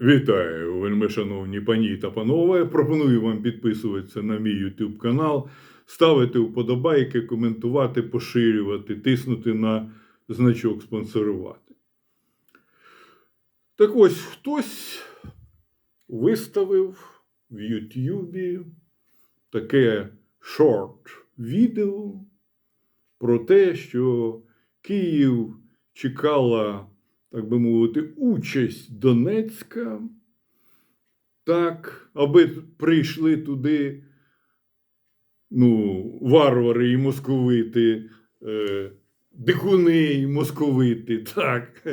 Вітаю, вельми шановні пані та панове. Пропоную вам підписуватися на мій YouTube канал, ставити вподобайки, коментувати, поширювати, тиснути на значок спонсорувати. Так ось хтось виставив в YouTube таке шорт відео про те, що Київ чекала, так би мовити, участь Донецька, так, аби прийшли туди ну, варвари і московити, е, дикуни і московити, так,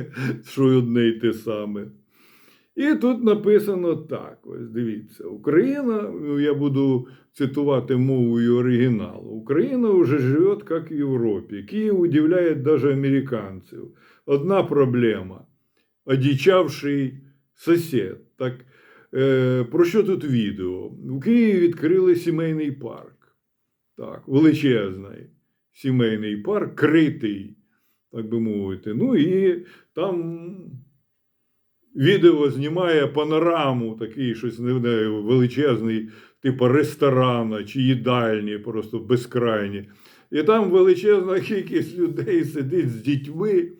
що одне й те саме. І тут написано так: ось дивіться, Україна, я буду цитувати мовою оригіналу, Україна уже живет как в Европе. Киев удивляет даже американцев. Одна проблема – одичавший сосед. Так, е, про що тут відео? У Києві відкрили сімейний парк. Так, величезний сімейний парк, критий, так би мовити. Ну і там відео знімає панораму, такий щось величезний, типу ресторана чи їдальні, просто безкрайні. І там величезна кількість людей сидить з дітьми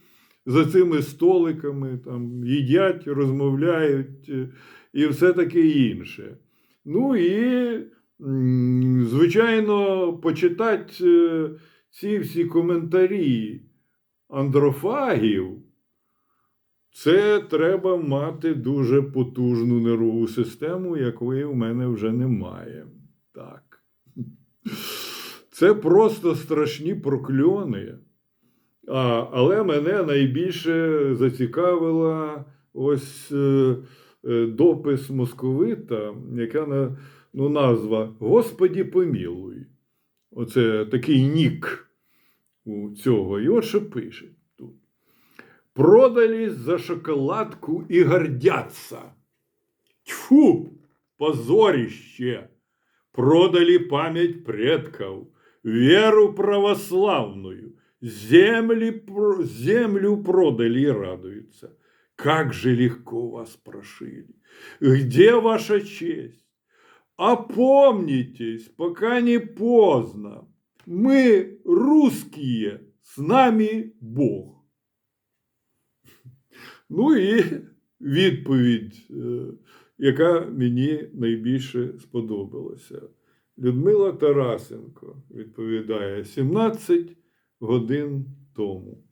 за цими столиками, там їдять, розмовляють е, і все таке інше. Ну і, звичайно, почитати е, ці всі коментарі андрофагів. Це треба мати дуже потужну нервову систему, якої в мене вже немає. Так. Це просто страшні прокльони. А, але мене найбільше зацікавила ось е, е, допис московита, яка на, ну, назва Господі помілуй. Оце такий нік у цього. І от що пише Продали за шоколадку и гордятся. Тьфу, позорище! Продали память предков, веру православную, земли, землю продали и радуются. Как же легко вас прошили! Где ваша честь? Опомнитесь, пока не поздно. Мы русские, с нами Бог. Ну і відповідь, е, яка мені найбільше сподобалася. Людмила Тарасенко відповідає 17 годин тому.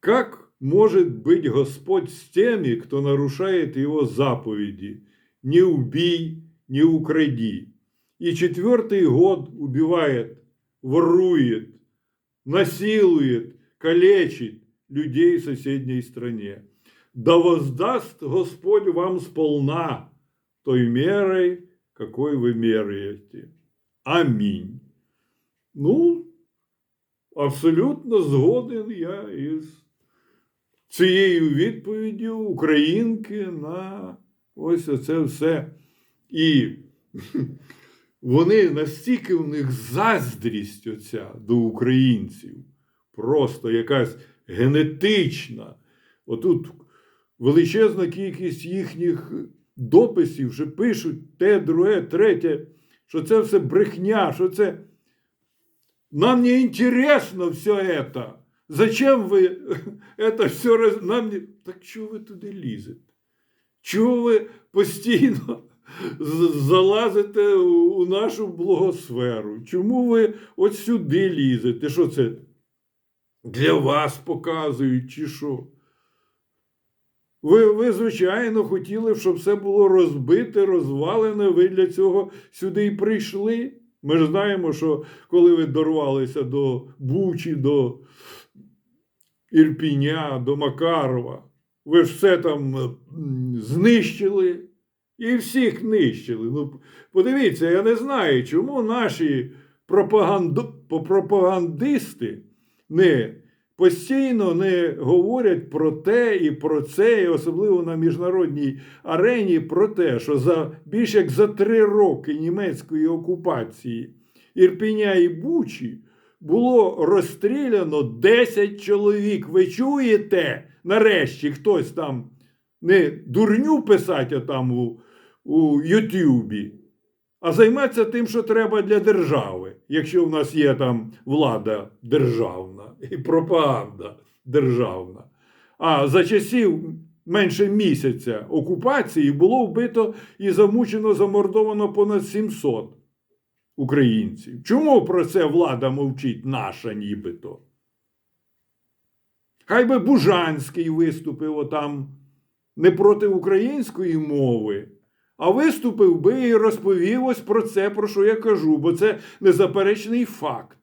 Как может быть Господь с теми, кто нарушает его заповеди? Не убей, не укради. И четвертый год убивает, ворует, насилует, калечит людей в соседней стране. Да воздаст Господь вам сполна той мерой, какой вы меряете. Амінь. Ну, абсолютно згоден я із цією відповіддю українки на ось це все. І вони настільки в них заздрість оця до українців, просто якась генетична. Отут величезна кількість їхніх дописів вже пишуть те, друге, третє, що це все брехня, що це. Нам не интересно все это. Зачем ви это все роз... Нам не... Так чого ви туди лізете? Чого ви постійно залазите у нашу благосферу? Чому ви от сюди лізете? Що це? Для вас показують, чи що? Ви, ви, звичайно, хотіли, щоб все було розбите, розвалене. Ви для цього сюди і прийшли. Ми ж знаємо, що коли ви дорвалися до Бучі, до Ірпіня, до Макарова, ви ж все там знищили і всіх нищили. Ну, подивіться, я не знаю, чому наші пропаганду- пропагандисти не постійно не говорять про те і про це, і особливо на міжнародній арені, про те, що за більш як за три роки німецької окупації Ірпіня і Бучі було розстріляно 10 чоловік. Ви чуєте? Нарешті хтось там не дурню писати там у, у Ютубі, а займатися тим, що треба для держави, якщо в нас є там влада державна і пропаганда державна. А за часів менше місяця окупації було вбито і замучено, замордовано понад 700 українців. Чому про це влада мовчить наша нібито? Хай би Бужанський виступив отам не проти української мови, а виступив би і розповів ось про це, про що я кажу, бо це незаперечний факт.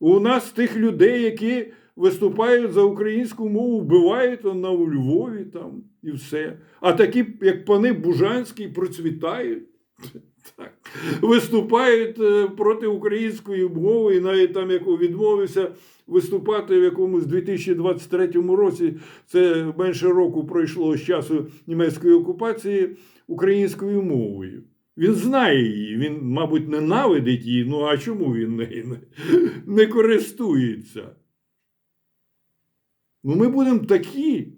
У нас тих людей, які виступають за українську мову, вбивають он на у Львові там і все. А такі, як пани Бужанський, процвітають. Виступають е, проти української мови, і навіть там, як відмовився виступати в якомусь 2023 році, це менше року пройшло з часу німецької окупації українською мовою. Він знає її, він, мабуть, ненавидить її. Ну а чому він нею не, не користується? Ну, ми будемо такі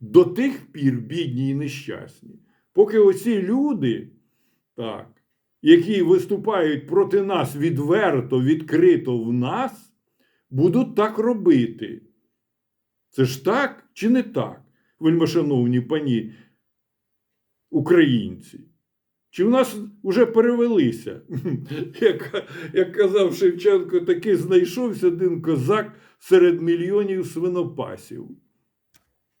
до тих пір бідні і нещасні, поки оці люди, так, які виступають проти нас відверто, відкрито в нас, будуть так робити. Це ж так чи не так, вельмишановні пані українці? Чи в нас вже перевелися? Як, як казав Шевченко, таки знайшовся один козак серед мільйонів свинопасів.